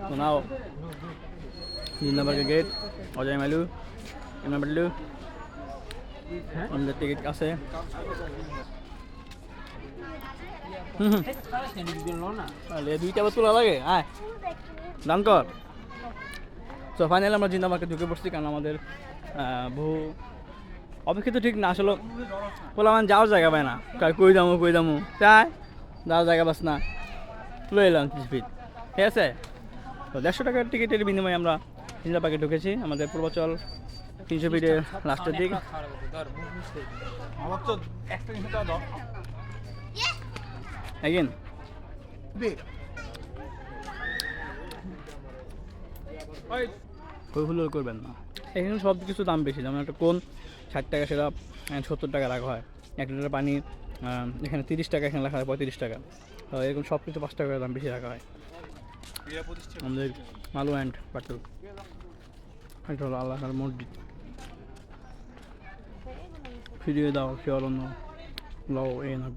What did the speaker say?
তো নাও জিন্দাবাগের গেট অজয় মালু টিকিট আছে দুইটা আবার তোলা লাগে ফাইনালি আমরা জিন্দাবাগকে ঢুকে পড়ছি কারণ আমাদের বহু অপেক্ষিত ঠিক না আসলে পোলামান যাওয়ার জায়গা পায় না কই দামু কই দামু তাই যাওয়ার জায়গা পাস না লই এলাম কিছু ফিট ঠিক আছে? তো দেড়শো টাকার টিকিটের বিনিময়ে আমরা জিন্দাবাগে ঢুকেছি। আমাদের পূর্বাচল তিনশো ফিটের লাস্টের দিক। এগেন। কই হুলো করবেন না। এখানে সব কিছু দাম বেশি। যেমন একটা কোন ষাট টাকা সেটা সত্তর টাকা রাখা হয়। এক লিটার পানি এখানে তিরিশ টাকা এখানে রাখা হয় পঁয়ত্রিশ টাকা। তো এরকম সব কিছু পাঁচ টাকা দাম বেশি রাখা হয়। আমাদের মালু অ্যান্ড পাটুল। এটা হলো আল্লাহর মসজিদ। ফিরিয়ে দাও সে অরণ্য লও এ না